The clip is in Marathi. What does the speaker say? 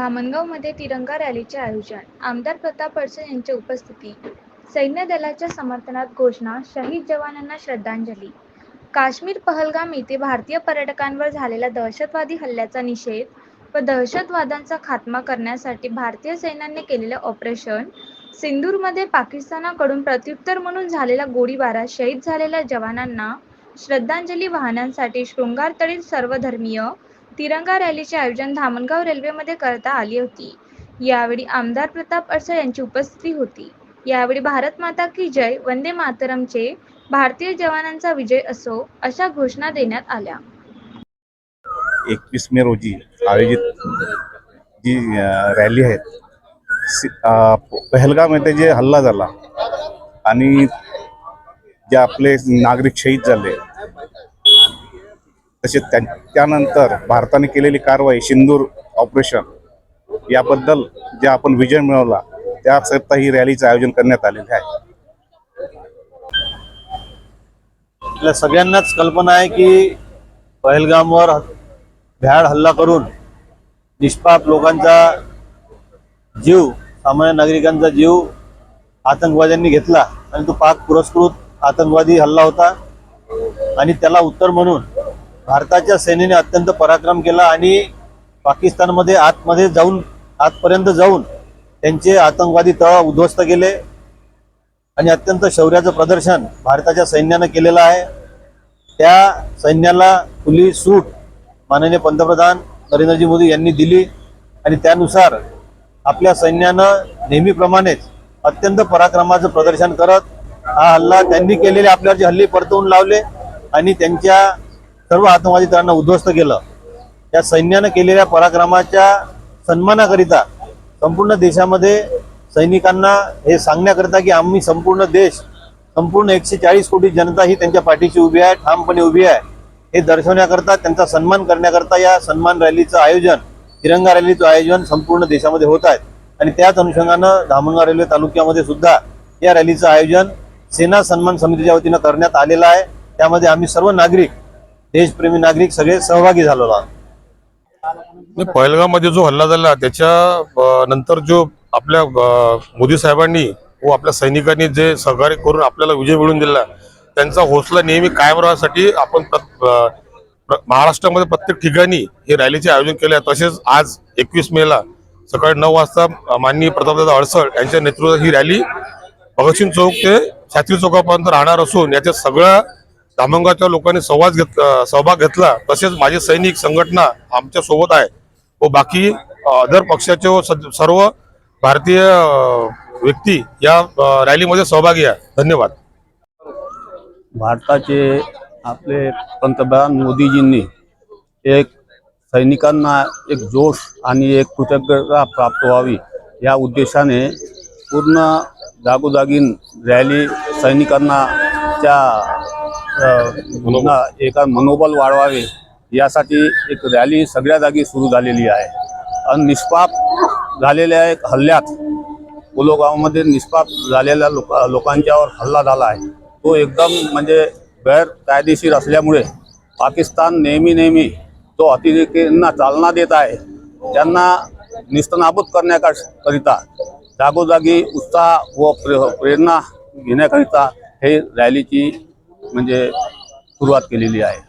धामणगावमध्ये तिरंगा रॅलीचे आयोजन. आमदार प्रताप अडसूळ यांच्या उपस्थिती सैन्य दलाच्या समर्थनात घोषणा शहीद जवानांना श्रद्धांजली. काश्मीर पहलगाम येथे भारतीय पर्यटकांवर झालेला दहशतवादी हल्ल्याचा निषेध व दहशतवादांचा खात्मा करण्यासाठी भारतीय सैन्याने केलेले ऑपरेशन सिंदूरमध्ये पाकिस्तानाकडून प्रत्युत्तर म्हणून झालेला गोळीबारात शहीद झालेल्या जवानांना श्रद्धांजली वाहण्यासाठी शृंगारतळील सर्वधर्मीय तिरंगा रॅलीचे आयोजन धामणगाव रेल्वेमध्ये करता आली होती. यावेळी आमदार प्रताप अडसर यांची उपस्थिती होती. यावेळी भारत माता की जय वंदे मातरमचे भारतीय जवानांचा विजय असो अशा घोषणा देण्यात आल्या. एकवीस मे रोजी आयोजित जी रॅली आहे पहलगाम येथे जे हल्ला झाला आणि जे आपले नागरिक शहीद झाले तसेच त्या त्यानंतर भारताने केलेली कारवाई सिंदूर ऑपरेशन याबद्दल जे आपण विजय मिळवला त्याकरता ही रॅलीचं आयोजन करण्यात आलेले आहे. आपल्या सगळ्यांनाच कल्पना आहे की पहलगामवर भ्याड हल्ला करून निष्पाप लोकांचा जीव सामान्य नागरिकांचा जीव आतंकवाद्यांनी घेतला आणि तो पाक पुरस्कृत आतंकवादी हल्ला होता. आणि त्याला उत्तर म्हणून भारताच्या सेनेने अत्यंत पराक्रम केला आणि पाकिस्तानमध्ये आतमध्ये जाऊन आतपर्यंत जाऊन त्यांचे आतंकवादी तळ उद्ध्वस्त केले. आणि अत्यंत शौर्याचं प्रदर्शन भारताच्या सैन्यानं केलेलं आहे. त्या सैन्याला खुली सूट माननीय पंतप्रधान नरेंद्रजी मोदी यांनी दिली आणि त्यानुसार आपल्या सैन्यानं नेहमीप्रमाणेच अत्यंत पराक्रमाचं प्रदर्शन करत हा हल्ला त्यांनी केलेले आपल्यावर जे हल्ले परतवून लावले आणि त्यांच्या सर्व आतंकवादी तळांना उद्ध्वस्त केलं. त्या सैन्यानं केलेल्या पराक्रमाच्या सन्मानाकरिता संपूर्ण देशामध्ये सैनिकांना हे सांगण्याकरिता की आम्ही संपूर्ण देश संपूर्ण एकशे चाळीस कोटी जनता ही त्यांच्या पाठीशी उभी आहे ठामपणे उभी आहे. हे दर्शवण्याकरता त्यांचा सन्मान करण्याकरता या सन्मान रॅलीचं आयोजन तिरंगा रॅलीचं आयोजन संपूर्ण देशामध्ये होत आहे. आणि त्याच अनुषंगानं धामणगाव रेल्वे तालुक्यामध्ये सुद्धा या रॅलीचं आयोजन सेना सन्मान समितीच्या वतीनं करण्यात आलेलं आहे. त्यामध्ये आम्ही सर्व नागरिक देशप्रेमी नागरिक सगळे सहभागी झालेलो आहोत. नाही, जो हल्ला झाला त्याच्या नंतर जो आपल्या मोदी साहेबांनी व आपल्या सैनिकांनी जे सहकार्य करून आपल्याला विजय मिळवून दिला त्यांचा हौसला नेहमी कायम राहण्यासाठी आपण महाराष्ट्रामध्ये प्रत्येक ठिकाणी हे रॅलीचे आयोजन केले आहे. तसेच आज एकवीस मेला सकाळी नऊ वाजता माननीय प्रतापदादा अडसळ यांच्या नेतृत्वात ही रॅली भगतसिंग चौक ते छात्री चौकापर्यंत राहणार असून याच्यात सगळ्या धामणगावच्या लोकांनी संवाद घेतला सहभाग घेतला. तसेच माझे सैनिक संघटना आमच्यासोबत आहे. व बाकी अदर पक्षाचे व सर्व भारतीय व्यक्ती या रॅलीमध्ये सहभागी आहे. धन्यवाद. भारताचे आपले पंतप्रधान मोदीजींनी एक सैनिकांना एक जोश आणि एक कृतज्ञता प्राप्त व्हावी या उद्देशाने पूर्ण जागोजागी रॅली सैनिकांना त्या ना एका मनोबल वाढवावे यासाठी एक रॅली सगळ्या जागी सुरू झालेली आहे. आणि निष्पाप झालेल्या एक हल्ल्यात पुलोगावमध्ये निष्पाप झालेल्या लोक लोकांच्यावर हल्ला झाला आहे. तो एकदम म्हणजे गैरकायदेशीर असल्यामुळे पाकिस्तान नेहमी नेहमी तो अतिरेकींना चालना देत आहे. त्यांना निस्तनाबूत करण्याकरिता जागोजागी उत्साह व प्रे प्रेरणा घेण्याकरिता हे रॅलीची म्हणजे सुरुवात केलेली आहे.